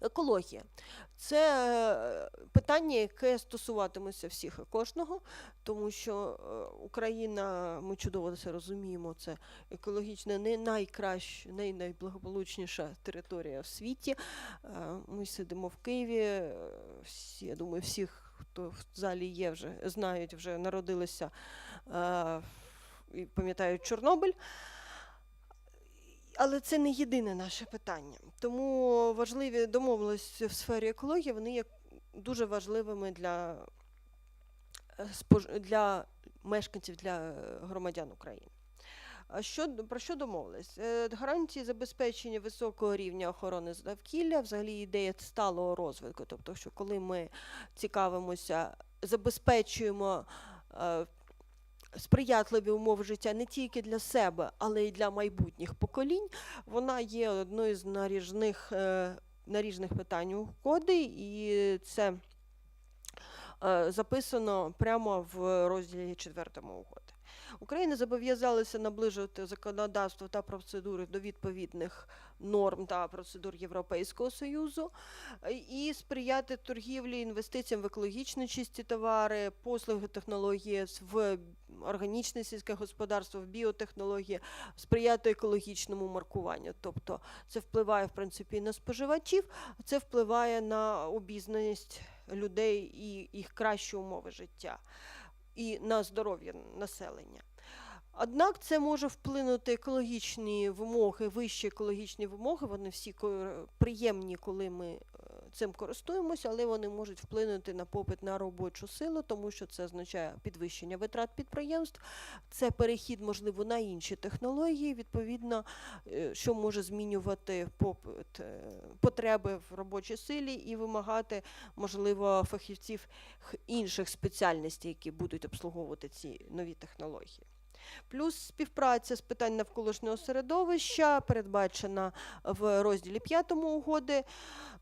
Екологія це е, питання, яке стосуватиметься всіх і кожного, тому що е, Україна, ми чудово це розуміємо, це екологічно не найкраща, не найблагополучніша територія в світі. Е, Ми сидимо в Києві. Всі, я думаю, всіх, хто в залі є, вже знають, вже народилися і пам'ятають Чорнобиль. Але це не єдине наше питання. Тому важливі домовленості в сфері екології вони є дуже важливими для, е, для мешканців, для е, громадян України. Що, про що домовились? Е, Гарантії забезпечення високого рівня охорони довкілля, взагалі ідея сталого розвитку. Тобто, що коли ми цікавимося, забезпечуємо сприятливі умови життя не тільки для себе, але й для майбутніх поколінь, вона є одною з наріжних, е, наріжних питань угоди, і це записано прямо в розділі 4 угоди. Україна зобов'язалася наближувати законодавство та процедури до відповідних норм та процедур Європейського Союзу е, і сприяти торгівлі, інвестиціям в екологічно чисті товари, послуги, технології, в органічне сільське господарство, в біотехнології, сприяти екологічному маркуванню. Тобто це впливає в принципі на споживачів, це впливає на обізнаність людей і їх кращі умови життя і на здоров'я населення. Однак це може вплинути екологічні вимоги, вищі екологічні вимоги, вони всі приємні, коли ми цим користуємося, але вони можуть вплинути на попит на робочу силу, тому що це означає підвищення витрат підприємств, це перехід, можливо, на інші технології, відповідно, е, що може змінювати попит, е, потреби в робочій силі і вимагати, можливо, фахівців інших спеціальностей, які будуть обслуговувати ці нові технології. Плюс співпраця з питань навколишнього середовища передбачена в розділі 5 угоди,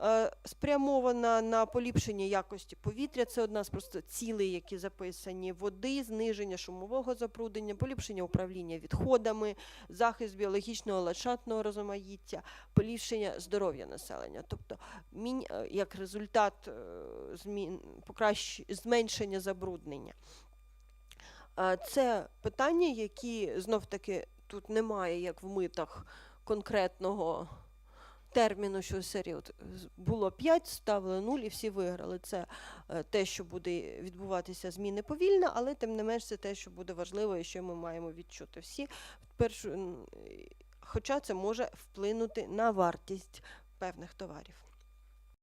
е, спрямована на поліпшення якості повітря. Це одна з просто цілей, які записані води, зниження шумового забруднення, поліпшення управління відходами, захист біологічного ландшафтного розмаїття, поліпшення здоров'я населення. Тобто, е, як результат е, змін, покращ... зменшення забруднення. Це питання, які знов таки тут немає, як в митах, конкретного терміну, що серії було 5, ставили 0 і всі виграли. Це е, те, що буде відбуватися зміни повільно, але тим не менш це те, що буде важливо і що ми маємо відчути всі. Першу, хоча це може вплинути на вартість певних товарів.